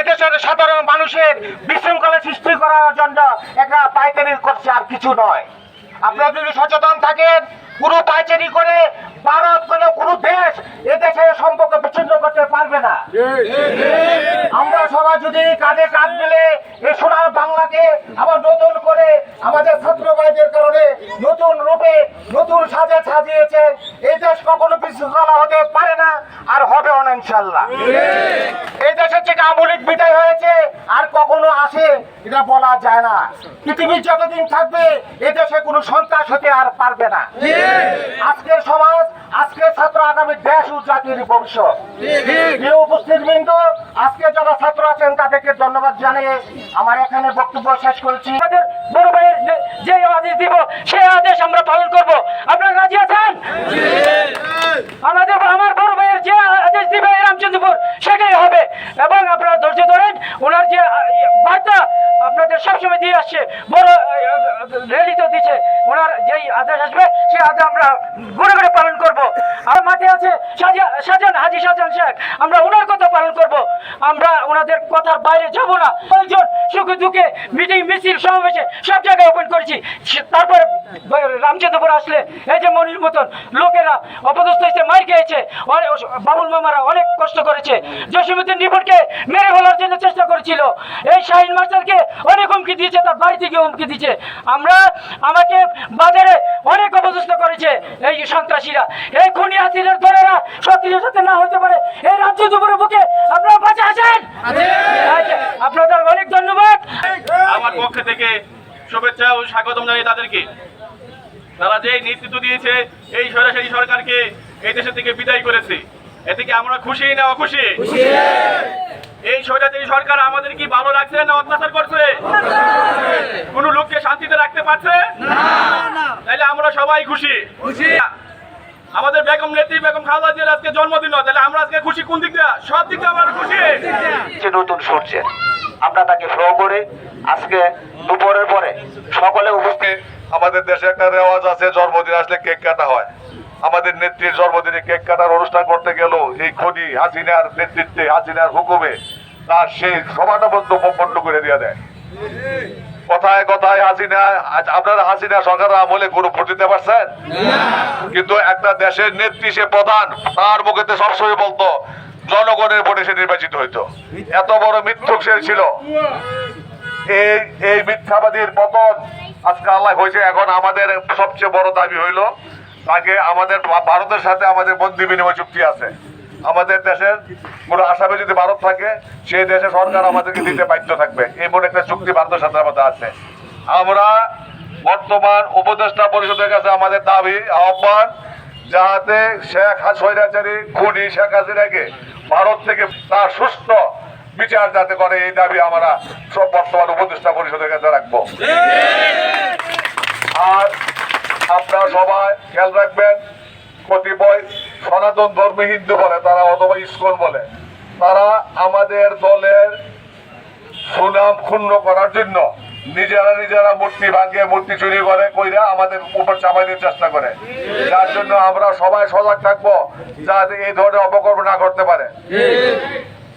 এদেশের সাধারণ মানুষের বিশৃঙ্খলা সৃষ্টি করার জন্য একটা পাইকারি করছে আর কিছু নয়। আপনারা যদি সচেতন থাকেন, পুরো পাইচারি করে ভারত কোনো কোনো দেশ এদেশের সম্পর্ক বিচ্ছিন্ন করতে পারবে না। সবাই যদি কাঁধে কাঁধ মিলে এই সোনার বাংলাকে আবার নতুন করে আমাদের ছাত্র ভাইদের কারণে নতুন রূপে নতুন সাজে সাজিয়েছেন এই দেশ কখনো বিশৃঙ্খলা হতে পারে না, আর হবেও না ইনশাল্লাহ এই দেশের থেকে আমলিক বিদায় হয়েছে, আর কখনো আসে, এটা বলা যায় না। পৃথিবীর যতদিন থাকবে এই দেশে কোনো সন্ত্রাস হতে আর পারবে না। আজকের সমাজ আজকের ছাত্র আগামী দেশ ও জাতির ভবিষ্যৎ। উপস্থিত বৃন্দ আজকে যারা ছাত্র আছেন তাদেরকে ধন্যবাদ জানিয়ে আমার এখানে বক্তব্য শেষ করেছি। আমাদের বড় ভাইয়ের যে- আদেশ দিব সেই আদেশ আমরা পালন করব। আপনারা রাজি আছেন? আমাদের আমার বড় ভাইয়ের যে আদেশ দিবে রামচন্দ্রপুর সেটাই হবে। এবং আপনারা ধৈর্য ধরেন ওনার যে বার্তা আপনাদের সবসময় দিয়ে আসছে। বড় র্যালি তো দিচ্ছে ওনার যেই আদেশ আসবে সেই আদেশ আমরা ঘুরে ঘুরে পালন করব। আর মাঠে আছে শাহজাহান হাজি শাহজাহান শেখ। আমরা ওনার কথা পালন করব। আমরা ওনাদের কথার বাইরে যাব না। কয়েকজন সুখে দুঃখে মিটিং, মিছিল, সমাবেশে সব জায়গায় ওপেন করেছি। তারপরে রামচন্দ্রপুর আসলে এই যে মনির মতন লোকেরা অপদস্থ হয়েছে, মার খেয়েছে। বাবুল মামারা অনেক কষ্ট করেছে। জসীমুদ্দিন রিপোর্টকে মেরে ফেলার জন্য চেষ্টা করেছিল এই শাহিন মার্শালকে অনেক হুমকি দিয়েছে তার বাড়ি থেকে হুমকি দিয়েছে। আমরা আমাকে বাজারে অনেক অপদস্থ করেছে এই যে সন্ত্রাসীরা। এই খুনি হাসিনের দলেরা সক্রিয়ের সাথে না হতে পারে এই রাজ্য দুপুরের বুকে আপনারা বাঁচা আছেন? আচ্ছা, আপনাদের অনেক ধন্যবাদ। আমার পক্ষ থেকে শুভেচ্ছা ও স্বাগতম জানাই তাদেরকে। তারা যে নেতৃত্ব দিয়েছে এই সরাসরি সরকারকে এই দেশের থেকে বিদায় করেছে। এ থেকে আমরা খুশি না অখুশি? এই স্বৈরাচারী সরকার আমাদের কি ভালো রাখছে না অত্যাচার করছে? কোন লোককে শান্তিতে রাখতে পারছে? তাহলে আমরা সবাই খুশি। আমাদের বেগম নেত্রী বেগম খালেদা জিয়ার আজকে জন্মদিন তাহলে আমরা আজকে খুশি কোন দিকটা সব দিকটা আমরা খুশি। যে নতুন সূর্যের আমরা তাকে ফ্লো করে আজকে দুপুরের পরে সকলে উপস্থিত। আমাদের দেশে একটা রেওয়াজ আছে জন্মদিন আসলে কেক কাটা হয়। আমাদের নেত্রীর জন্মদিনে কেক কাটার অনুষ্ঠান করতে গেল এই খনি হাসিনার নেতৃত্বে হাসিনার হুকুমে। তার সেই সভাটা বন্ধ করে দিয়ে দেয়। কথায় কথায় হাসিনা আপনারা হাসিনা সরকার আমলে কোনো ভোট দিতে পারছেন? কিন্তু একটা দেশের নেত্রী সে প্রধান, তার মুখেতে সবসময় বলতো, জনগণের ভোটে সে নির্বাচিত হইতো। এত বড় মিথ্যুক সে ছিল। এই এই মিথ্যাবাদীর পতন আজকে আল্লাহ হয়েছে, এখন আমাদের সবচেয়ে বড় দাবি হইল, তাকে আমাদের, ভারতের সাথে আমাদের বন্দি বিনিময় চুক্তি আছে। আমাদের দেশের কোনো আসামে যদি ভারত থাকে সেই দেশে সরকার আমাদেরকে দিতে বাধ্য থাকবে। এমন একটা চুক্তি ভারতের সাথে আমাদের আছে। আমরা বর্তমান উপদেষ্টা পরিষদের কাছে আমাদের দাবি আহ্বান যাহাতে শেখ হাসিনাচারী খুনি শেখ হাসিনাকে ভারত থেকে তার সুস্থ বিচার যাতে করে এই দাবি আমরা সব বর্তমান উপদেষ্টা পরিষদের কাছে রাখব। আর আপনারা সবাই খেয়াল রাখবেন কতিপয় সনাতন ধর্মী হিন্দু বলে, তারা অথবা ইস্কন বলে। তারা আমাদের দলের সুনাম ক্ষুণ্ণ করার জন্য নিজেরা নিজেরা মূর্তি ভাঙিয়ে মূর্তি চুরি করে, কইরা আমাদের উপর চাপাই দিতে চেষ্টা করে। যার জন্য আমরা সবাই সজাগ থাকব, যাতে এই ধরনের অপকর্ম না করতে পারে।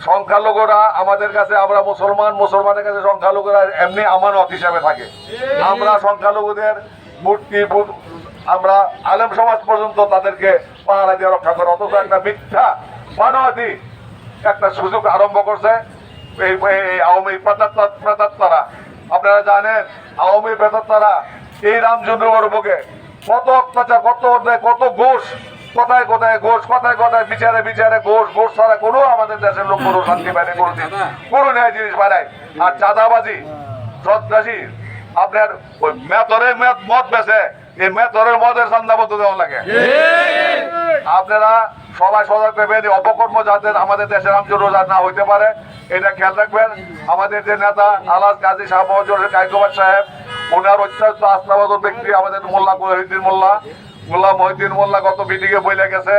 সংখ্যালঘুরা আমাদের কাছে, আমরা মুসলমান, মুসলমানের কাছে সংখ্যালঘুরা এমনি আমানত হিসাবে থাকে। আমরা সংখ্যালঘুদের মূর্তি আমরা আলেম সমাজ পর্যন্ত তাদেরকে পাহারা দিয়ে রক্ষা করে অথচ একটা মিথ্যা মানবাদী একটা সুযোগ আরম্ভ করছে। এই আওয়ামী প্রেতাত্মারা। আপনারা জানেন আওয়ামী প্রেতাত্মারা এই রামচন্দ্র বুকে কত অত্যাচার কত অন্যায় কত ঘোষ কোথায় কোথায় ঘোষ কোথায় কোথায় বিচারে বিচারে ঘোষ ঘোষ ছাড়া কোনো আমাদের দেশের লোক কোনো শান্তি পায় না কোনো কোনো ন্যায় জিনিস বাড়ায় আর চাঁদাবাজি সন্ত্রাসী আপনার ওই মেতরে মদ বেছে এই মদের দেওয়া লাগে। আপনারা সবাই সজাগ থাকবেন অপকর্ম যাতে আমাদের দেশের না হইতে পারে এটা খেয়াল রাখবেন। আমাদের যে নেতা আলাদ কাজী শাহ মহজুর কাইকোবাদ সাহেব ওনার অত্যন্ত আস্থাবাদক ব্যক্তি আমাদের মোল্লা মহিউদ্দিন মোল্লা। মোল্লা মহিউদ্দিন মোল্লা গত মিটিংয়ে বইলে গেছে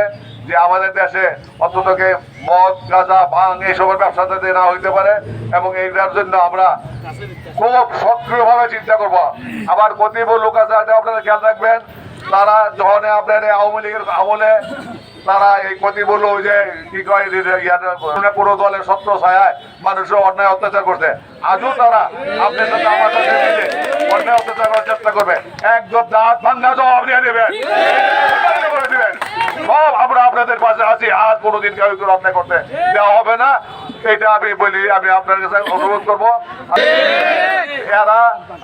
যে আমাদের দেশে অন্ততকে মদ, গাঁজা, ভাং এইসবের ব্যবসা যাতে না হইতে পারে এবং এইটার জন্য আমরা খুব সক্রিয়ভাবে চিন্তা করব। আবার কতিপয় লোক আছে, আপনারা খেয়াল রাখবেন, তারা যখন আপনার আওয়ামী লীগের আমলে তারা এই যে, কি কয় মানে পুরো দলের সত্য ছায় মানুষের অন্যায় অত্যাচার করছে। আজও তারা আপনার সাথে আমার সাথে মিলে অন্যায় অত্যাচার করার চেষ্টা করবে। একদম দাঁত ভাঙ্গা জবাব দিয়ে দেবেন সব আমরা আপনাদের পাশে আছি, আর কোনোদিন কেউ অন্যায় করতে দেওয়া হবে না। এটা আমি বলি, আমি আপনার কাছে অনুরোধ করব। এরা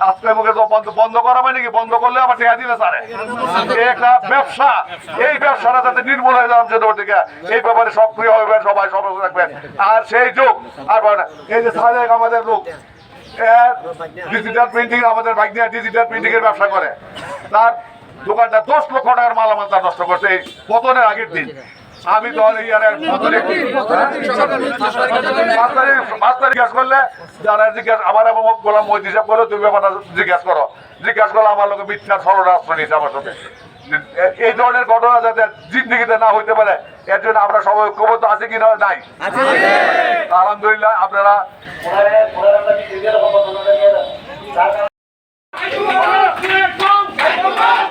আজকে মুখে বন্ধ করা মানে কি? বন্ধ করলে আবার টেকা দিলে স্যারে। একটা ব্যবসা। এই ব্যবসাটা যাতে নির্মূল হয়ে যাবে যদি থেকে এই ব্যাপারে সক্রিয় হবেন, সবাই সতর্ক থাকবেন। আর সেই যুগ, আর এই যে সাদেক আমাদের লোক ডিজিটাল প্রিন্টিং আমাদের বাইক নিয়ে ডিজিটাল প্রিন্টিং এর ব্যবসা করে। তার দোকানটা দশ লক্ষ টাকার মালামাল তার নষ্ট করছে এই পতনের আগের দিন। আমি দল ইয়ারের মাস্টার জিজ্ঞেস করলে যারা জিজ্ঞেস আমার এবং গোলাম মহিদ হিসাব করলে তুমি ব্যাপারটা জিজ্ঞেস করো। জিজ্ঞেস করলে আমার লোকে মিথ্যা সরল আশ্রয় নিয়েছে আমার সাথে এই ধরনের ঘটনা যাতে জিন্দিগিতে না হইতে পারে এর জন্য আমরা সবাই ঐক্যবদ্ধ আছে কি নাই। আচ্ছা, আচ্ছা। আলহামদুলিল্লাহ আপনারা Come on!